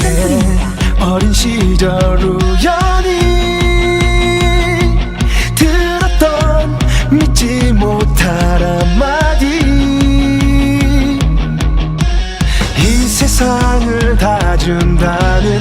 그 어린 시절 우연히 들었던 믿지 못할 한마디. 이 세상을 다 준다는